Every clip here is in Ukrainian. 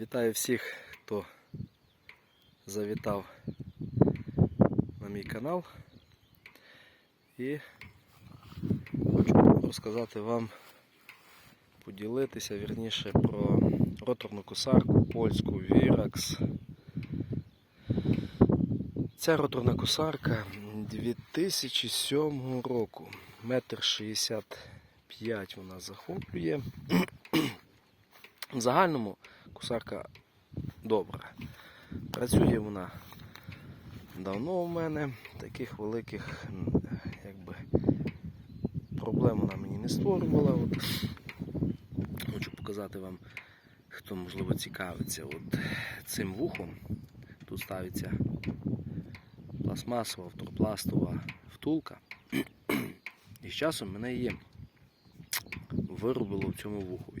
Вітаю всіх, хто завітав на мій канал. І хочу розказати вам, поділитися вірніше про роторну косарку польську Virax. Ця роторна косарка 2007 року. Метр 65 вона захоплює. В загальному косарка добра. Працює вона давно у мене. Таких великих якби, проблем вона мені не створювала. От. Хочу показати вам, хто можливо цікавиться от цим вухом. Тут ставиться пластмасова, автопластова втулка. І з часом мене її виробило в цьому вухові.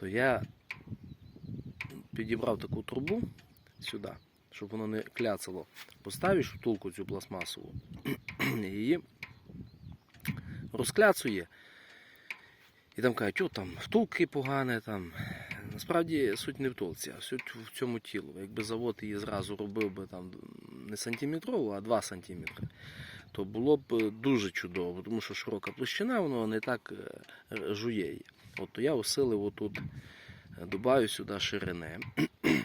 То я підібрав таку трубу сюди, щоб воно не кляцало. Поставиш втулку цю пластмасову, і її розкляцує. І там кажуть, о, там втулки погані, там. Насправді суть не в толці, а суть в цьому тілу. Якби завод її зразу робив би там не сантиметрову, а 2 сантиметри, то було б дуже чудово, тому що широка площина, воно не так е, жує. От я усилив отут, е, добавив сюди ширини.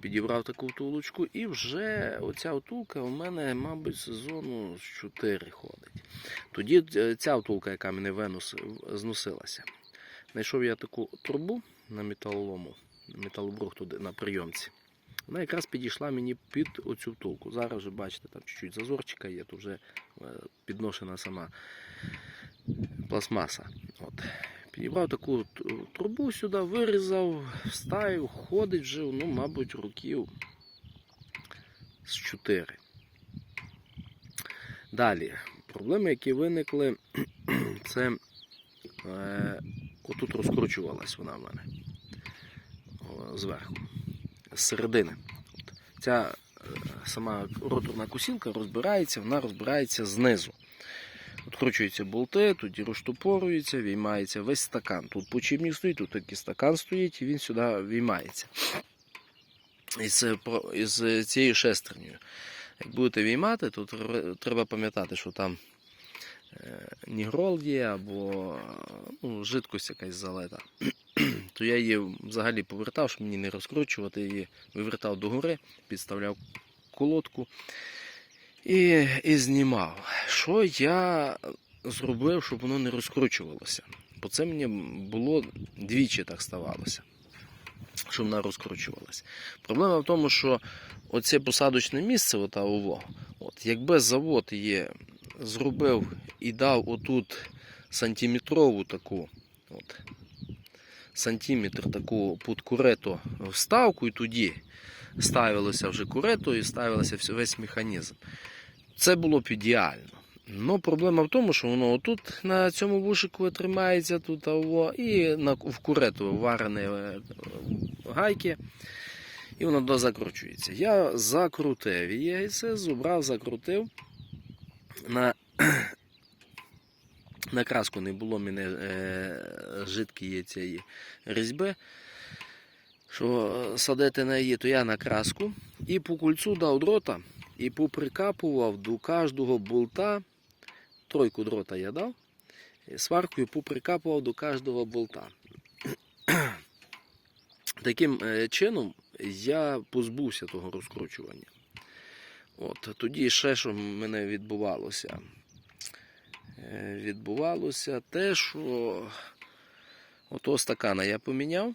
Підібрав таку втулочку, і вже оця втулка у мене, мабуть, сезону з 4 ходить. Тоді е, ця втулка, яка мене венус зносилася. Знайшов я таку трубу на металолому, металобрух туди на прийомці. Вона якраз підійшла мені під оцю втулку. Зараз вже бачите, там чуть-чуть зазорчика є, то вже е, підношена сама пластмаса. От. Підібрав таку трубу сюди, вирізав, вставив, ходить вже, ну, мабуть, років з 4. Далі, проблеми, які виникли, це е, отут розкручувалась вона в мене зверху, з. Ця е, сама роторна кусілка розбирається, вона розбирається знизу. Откручуються болти, тоді розтопорюється, виймається весь стакан. Тут почівник стоїть, тут такий стакан стоїть, і він сюди виймається. Із, із цією шестернею. Як будете виймати, то треба пам'ятати, що там е, нігрол є або ну, жидкость якась залита. То я її взагалі повертав, щоб мені не розкручувати, її вивертав догори, підставляв колодку і, і знімав. Що я зробив, щоб воно не розкручувалося? Бо це мені було двічі так ставалося, що вона розкручувалася. Проблема в тому, що оце посадочне місце, ота ОВО, от, якби завод її зробив і дав отут сантиметрову таку, от, сантиметр таку під курето вставку, і тоді ставилося вже курето і ставився всь- весь механізм. Це було б ідеально. Ну, проблема в тому, що воно отут на цьому вушику тримається, тут аво, і на, в курету варені е, гайки, і воно дозакручується. Я закрутив її, це зубрав, закрутив. На, на краску не було мене е, жидкої цієї різьби. Що е, садити на її, то я на краску і по кульцу дав дрота і поприкапував до кожного болта. Тройку дрота я дав. і Сваркою поприкапував до кожного болта. Таким е, чином я позбувся того розкручування. От, тоді ще що в мене відбувалося. Е, Відбувалося те, що ото стакана я поміняв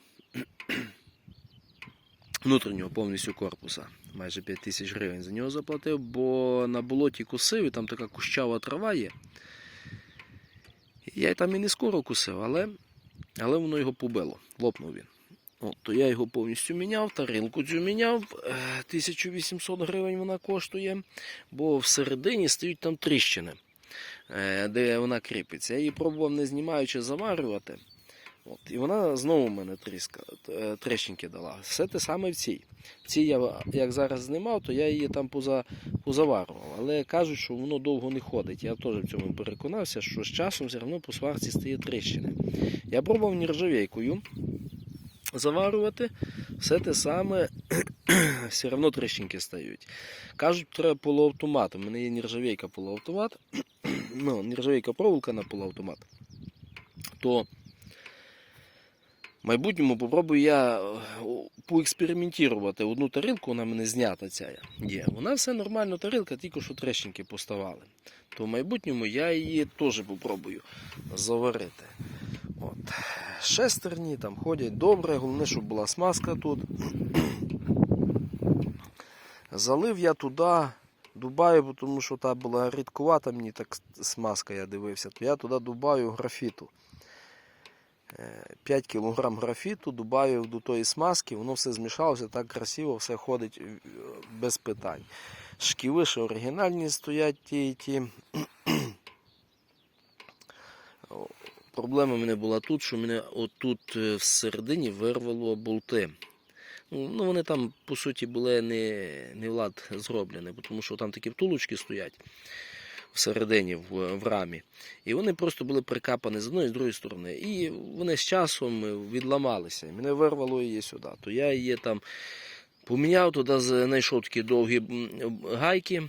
внутрішнього повністю корпуса. Майже 5 тисяч гривень за нього заплатив, бо на болоті кусив, і там така кущава трава є. Я там і не скоро кусив, але, але воно його побило, лопнув він. От, то я його повністю міняв, тарілку цю міняв, е, 1800 гривень вона коштує, бо всередині стоять там тріщини, е, де вона кріпиться. Я її пробував не знімаючи заварювати. От, і вона знову мене тріска, е, трещинки дала. Все те саме в цій. В цій я як зараз знімав, то я її там поза, позаварував. Але кажуть, що воно довго не ходить. Я теж в цьому переконався, що з часом все одно по сварці стає тріщини. Я пробував нержавейкою заварювати, все те саме, все одно тріщинки стають. Кажуть, треба полуавтомат. У мене є нержавейка полуавтомат, ну, нержавейка проволока на полуавтомат. То в майбутньому попробую я е, поекспериментувати. Одну тарілку вона мене знята ця є. Вона все нормально, тарілка, тільки що трещинки поставали. То в майбутньому я її теж попробую заварити. От. Шестерні там ходять добре, головне, щоб була смазка тут. Залив я туди Дубаю, тому що та була рідкувата мені так смазка, я дивився, то я туди дубаю графіту. Е, 5 кг графіту дубаю до тої смазки, воно все змішалося, так красиво, все ходить е, без питань. Шківи ще оригінальні стоять ті і ті. Проблема в мене була тут, що мене отут е, всередині вирвало болти. Ну, ну, вони там, по суті, були не, не влад зроблені, тому що там такі втулочки стоять всередині в, в рамі. І вони просто були прикапані з одної і з другої сторони. І вони з часом відламалися. Мене вирвало її сюди. То я її там поміняв туди, знайшов такі довгі гайки.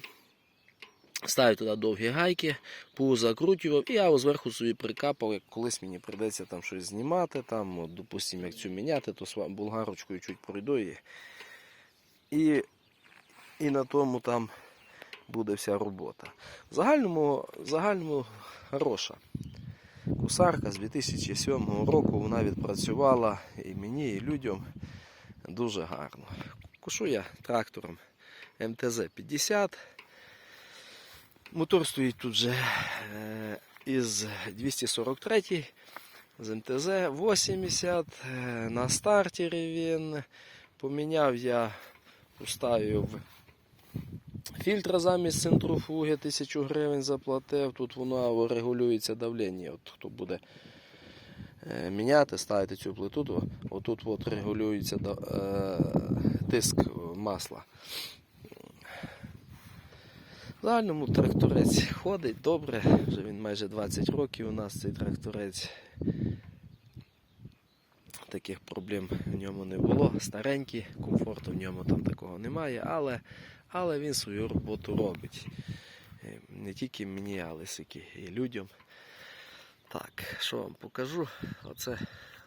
Ставив туди довгі гайки, позакрутював, і я зверху собі прикапав, як колись мені прийдеться там щось знімати, там, от, допустимо, як цю міняти, то болгарочкою чуть пройду її. І, і на тому там буде вся робота. В загальному, загальному хороша. Кусарка з 2007 року вона відпрацювала і мені, і людям дуже гарно. Кушу я трактором МТЗ-50. Мотор стоїть тут же е, із 243 з МТЗ 80. е, На стартері він. Поміняв я, уставив фільтра замість центрофуги, 1000 гривень заплатив. Тут воно регулюється давлення. От хто буде е, міняти, ставити цю плиту, то отут от регулюється тиск масла. В загальному тракторець ходить добре, вже він майже 20 років у нас цей тракторець. Таких проблем в ньому не було. Старенький, комфорту в ньому там такого немає, але, але він свою роботу робить. Е, Не тільки мені, але і людям. Так, що вам покажу? Оце,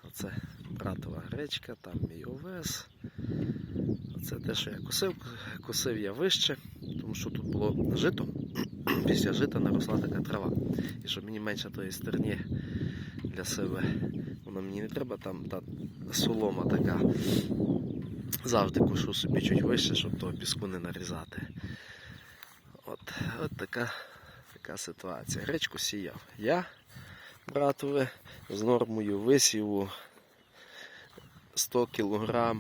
оце братова гречка, там мій овес. Оце те, що я косив. Косив я вище, тому що тут було жито. Після жита наросла така трава. І щоб мені менше тої стерні для себе, воно мені не треба, там та солома така. Завжди кошу собі чуть вище, щоб того піску не нарізати. От, от така, така ситуація. Гречку сіяв я, братове, з нормою висіву 100 кг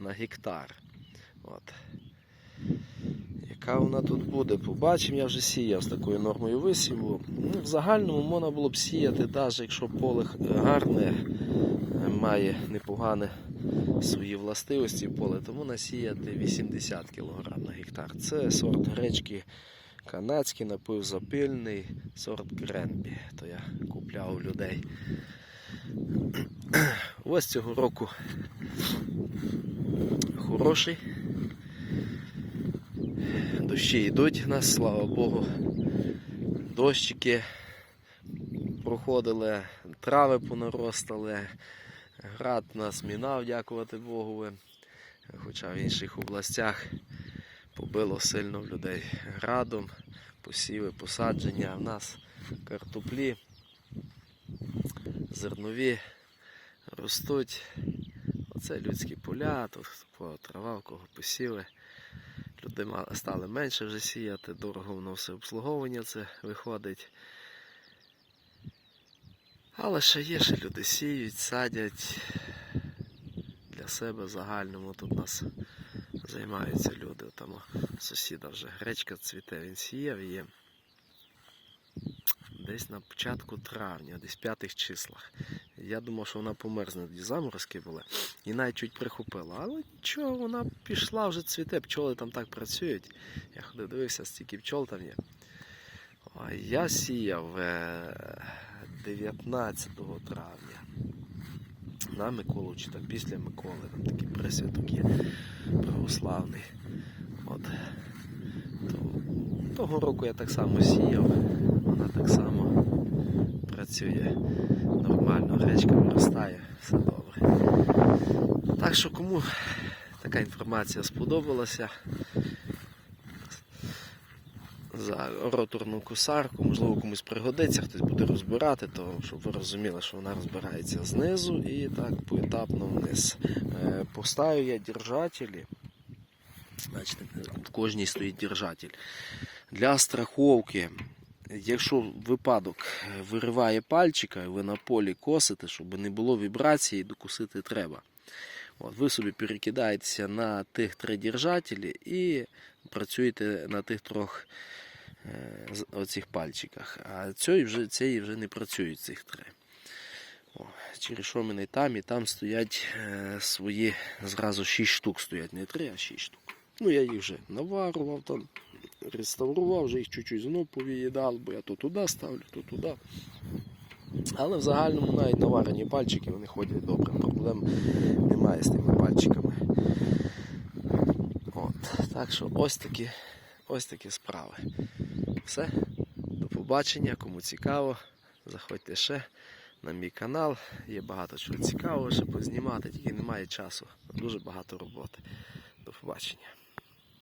на гектар. От. Яка вона тут буде, побачимо, я вже сіяв з такою нормою висіву. Ну, в загальному можна було б сіяти, навіть якщо поле гарне, має непогане свої властивості поле, тому насіяти 80 кг на гектар. Це сорт гречки канадський, напівзапильний, сорт Гренбі. То я купляв у людей. Ось цього року хороший. Дощі йдуть в нас, слава Богу. Дощики проходили, трави понаростали, град нас мінав, дякувати Богу. Хоча в інших областях побило сильно в людей градом, посіви, посадження. В нас картоплі, зернові ростуть. Оце людські поля, тут трава, в кого посіли. Люди стали менше вже сіяти, дорого воно все обслуговування це виходить. Але ще є, ще люди сіють, садять для себе загальному. Тут нас займаються люди. Там сусіда вже гречка цвіте, він сіяв її десь на початку травня, десь в п'ятих числах. Я думав, що вона померзне, тоді заморозки були. І навіть чуть прихопила. Але нічого, вона пішла, вже цвіте, пчоли там так працюють. Я ходив, дивився, стільки пчол там є. Я сіяв е, 19 травня на Миколу, чи там після Миколи, там такий присвяток є православний. От. То, того року я так само сіяв, вона так само працює нормально, гречка виростає, все добре. Так що кому така інформація сподобалася за роторну кусарку, можливо, комусь пригодиться, хтось буде розбирати, то щоб ви розуміли, що вона розбирається знизу і так поетапно вниз. Е, Поставив я держателі. Бачите, в кожній стоїть держатель. Для страховки, якщо випадок е, вириває пальчика, і ви на полі косите, щоб не було вібрації, докусити треба. От, ви собі перекидаєтеся на тих три держателі і працюєте на тих трьох е, оцих пальчиках. А цієї вже, цієї вже не працюють цих три. О, через що мене там і там стоять е, свої зразу 6 штук стоять, не 3, а 6 штук. Ну я їх вже наварував там, реставрував, вже їх чуть-чуть знов повіїдав, бо я то туди ставлю, то туди. Але в загальному навіть наварені пальчики вони ходять добре, проблем немає з тими пальчиками. От, так що ось такі, ось такі справи. Все, до побачення, кому цікаво, заходьте ще на мій канал. Є багато чого цікавого, ще познімати, тільки немає часу. Дуже багато роботи. До побачення.